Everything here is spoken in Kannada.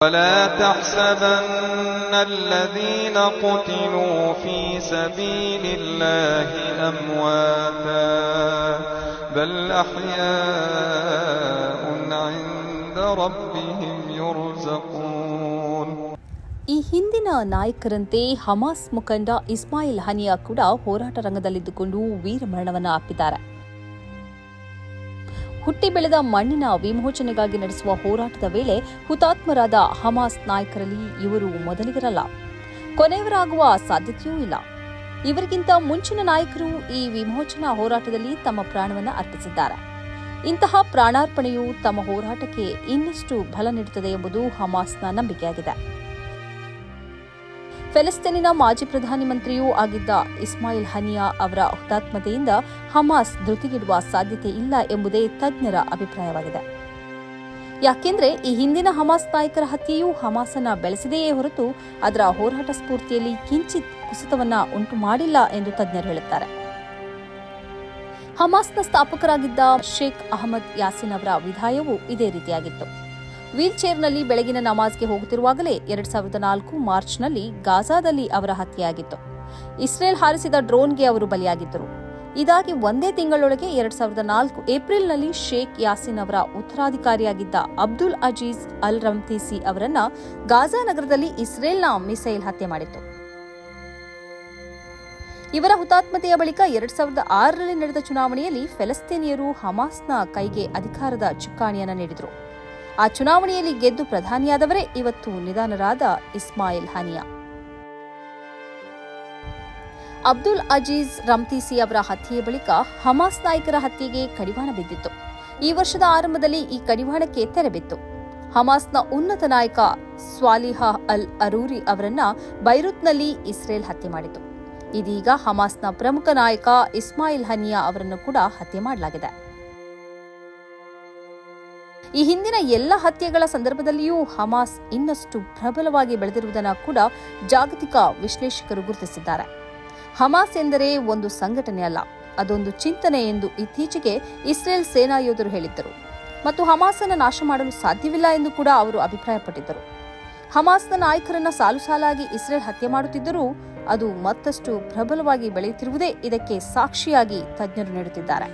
ولا تحسبن الذين قتلوا في سبيل الله أمواتا بل أحياء عند ربهم يرزقون ಈ ಹಿಂದಿನ ನಾಯಕರಂತೆ ಹಮಾಸ್ ಮುಖಂಡ ಇಸ್ಮಾಯಿಲ್ ಹನಿಯಾ ಕೂಡ ಹೋರಾಟ ರಂಗದಲ್ಲಿದ್ದುಕೊಂಡು ವೀರಮರಣವನ್ನು ಅಪ್ಪಿದ್ದಾರೆ ಹುಟ್ಟಿ ಬೆಳೆದ ಮಣ್ಣಿನ ವಿಮೋಚನೆಗಾಗಿ ನಡೆಸುವ ಹೋರಾಟದ ವೇಳೆ ಹುತಾತ್ಮರಾದ ಹಮಾಸ್ ನಾಯಕರಲ್ಲಿ ಇವರು ಮೊದಲಿಗರಲ್ಲ. ಕೊನೆಯವರಾಗುವ ಸಾಧ್ಯತೆಯೂ ಇಲ್ಲ. ಇವರಿಗಿಂತ ಮುಂಚಿನ ನಾಯಕರು ಈ ವಿಮೋಚನಾ ಹೋರಾಟದಲ್ಲಿ ತಮ್ಮ ಪ್ರಾಣವನ್ನು ಅರ್ಪಿಸಿದ್ದಾರೆ. ಇಂತಹ ಪ್ರಾಣಾರ್ಪಣೆಯು ತಮ್ಮ ಹೋರಾಟಕ್ಕೆ ಇನ್ನಷ್ಟು ಬಲ ನೀಡುತ್ತದೆ ಎಂಬುದು ಹಮಾಸ್ನ ನಂಬಿಕೆಯಾಗಿದೆ. ಫೆಲಿಸ್ತೀನಿನ ಮಾಜಿ ಪ್ರಧಾನಿ ಮಂತ್ರಿಯೂ ಆಗಿದ್ದ ಇಸ್ಮಾಯಿಲ್ ಹನಿಯಾ ಅವರ ಹುತಾತ್ಮತೆಯಿಂದ ಹಮಾಸ್ ಧೃತಿಗಿಡುವ ಸಾಧ್ಯತೆ ಇಲ್ಲ ಎಂಬುದೇ ತಜ್ಞರ ಅಭಿಪ್ರಾಯವಾಗಿದೆ. ಯಾಕೆಂದರೆ ಈ ಹಿಂದಿನ ಹಮಾಸ್ ನಾಯಕರ ಹತ್ಯೆಯು ಹಮಾಸನ್ನ ಬೆಳೆಸಿದೆಯೇ ಹೊರತು ಅದರ ಹೋರಾಟ ಸ್ಫೂರ್ತಿಯಲ್ಲಿ ಕಿಂಚಿತ್ ಕುಸಿತವನ್ನ ಉಂಟು ಮಾಡಿಲ್ಲ ಎಂದು ತಜ್ಞರು ಹೇಳುತ್ತಾರೆ. ಹಮಾಸ್ನ ಸ್ಥಾಪಕರಾಗಿದ್ದ ಶೇಖ್ ಅಹಮದ್ ಯಾಸಿನ್ ಅವರ ವಿಧಾಯವೂ ಇದೇ ರೀತಿಯಾಗಿತ್ತು. ವೀಲ್ ಚೇರ್ನಲ್ಲಿ ಬೆಳಗಿನ ನಮಾಜ್ಗೆ ಹೋಗುತ್ತಿರುವಾಗಲೇ ಎರಡ್ ಸಾವಿರದ ನಾಲ್ಕು ಮಾರ್ಚ್ನಲ್ಲಿ ಗಾಜಾದಲ್ಲಿ ಅವರ ಹತ್ಯೆಯಾಗಿತ್ತು. ಇಸ್ರೇಲ್ ಹಾರಿಸಿದ ಡ್ರೋನ್ಗೆ ಅವರು ಬಲಿಯಾಗಿದ್ದರು. ಇದಾಗಿ ಒಂದೇ ತಿಂಗಳೊಳಗೆ ಎರಡ್ ಸಾವಿರದ ನಾಲ್ಕು ಏಪ್ರಿಲ್ನಲ್ಲಿ ಶೇಖ್ ಯಾಸಿನ್ ಅವರ ಉತ್ತರಾಧಿಕಾರಿಯಾಗಿದ್ದ ಅಬ್ದುಲ್ ಅಜೀಜ್ ಅಲ್ ರಮ್ತೀಸಿ ಅವರನ್ನ ಗಾಜಾ ನಗರದಲ್ಲಿ ಇಸ್ರೇಲ್ನ ಮಿಸೈಲ್ ಹತ್ಯೆ ಮಾಡಿತ್ತು. ಇವರ ಹುತಾತ್ಮತೆಯ ಬಳಿಕ ಎರಡ್ ಸಾವಿರದ ಆರರಲ್ಲಿ ನಡೆದ ಚುನಾವಣೆಯಲ್ಲಿ ಫೆಲಸ್ತೀನಿಯರು ಹಮಾಸ್ನ ಕೈಗೆ ಅಧಿಕಾರದ ಚುಕ್ಕಾಣಿಯನ್ನು ನೀಡಿದರು. ಆ ಚುನಾವಣೆಯಲ್ಲಿ ಗೆದ್ದು ಪ್ರಧಾನಿಯಾದವರೇ ಇವತ್ತು ನಿಧನರಾದ ಇಸ್ಮಾಯಿಲ್ ಹನಿಯಾ. ಅಬ್ದುಲ್ ಅಜೀಜ್ ರಮ್ತೀಸಿ ಅವರ ಹತ್ಯೆಯ ಬಳಿಕ ಹಮಾಸ್ ನಾಯಕರ ಹತ್ಯೆಗೆ ಕಡಿವಾಣ ಬಿದ್ದಿತ್ತು. ಈ ವರ್ಷದ ಆರಂಭದಲ್ಲಿ ಈ ಕಡಿವಾಣಕ್ಕೆ ತೆರೆಬಿತ್ತು ಹಮಾಸ್ನ ಉನ್ನತ ನಾಯಕ ಸ್ವಾಲಿಹ ಅಲ್ ಅರೂರಿ ಅವರನ್ನ ಬೈರುತ್ನಲ್ಲಿ ಇಸ್ರೇಲ್ ಹತ್ಯೆ ಮಾಡಿತು ಇದೀಗ ಹಮಾಸ್ನ ಪ್ರಮುಖ ನಾಯಕ ಇಸ್ಮಾಯಿಲ್ ಹನಿಯಾ ಅವರನ್ನು ಕೂಡ ಹತ್ಯೆ ಮಾಡಲಾಗಿದೆ. ಈ ಹಿಂದಿನ ಎಲ್ಲ ಹತ್ಯೆಗಳ ಸಂದರ್ಭದಲ್ಲಿಯೂ ಹಮಾಸ್ ಇನ್ನಷ್ಟು ಪ್ರಬಲವಾಗಿ ಬೆಳೆದಿರುವುದನ್ನು ಕೂಡ ಜಾಗತಿಕ ವಿಶ್ಲೇಷಕರು ಗುರುತಿಸಿದ್ದಾರೆ. ಹಮಾಸ್ ಎಂದರೆ ಒಂದು ಸಂಘಟನೆ ಅಲ್ಲ, ಅದೊಂದು ಚಿಂತನೆ ಎಂದು ಇತ್ತೀಚೆಗೆ ಇಸ್ರೇಲ್ ಸೇನಾ ಯೋಧರು ಹೇಳಿದ್ದರು. ಮತ್ತು ಹಮಾಸನ್ನು ನಾಶ ಮಾಡಲು ಸಾಧ್ಯವಿಲ್ಲ ಎಂದು ಕೂಡ ಅವರು ಅಭಿಪ್ರಾಯಪಟ್ಟಿದ್ದರು. ಹಮಾಸ್ನ ನಾಯಕರನ್ನ ಸಾಲು ಸಾಲಾಗಿ ಇಸ್ರೇಲ್ ಹತ್ಯೆ ಮಾಡುತ್ತಿದ್ದರೂ ಅದು ಮತ್ತಷ್ಟು ಪ್ರಬಲವಾಗಿ ಬೆಳೆಯುತ್ತಿರುವುದೇ ಇದಕ್ಕೆ ಸಾಕ್ಷಿಯಾಗಿ ತಜ್ಞರು ನೀಡುತ್ತಿದ್ದಾರೆ.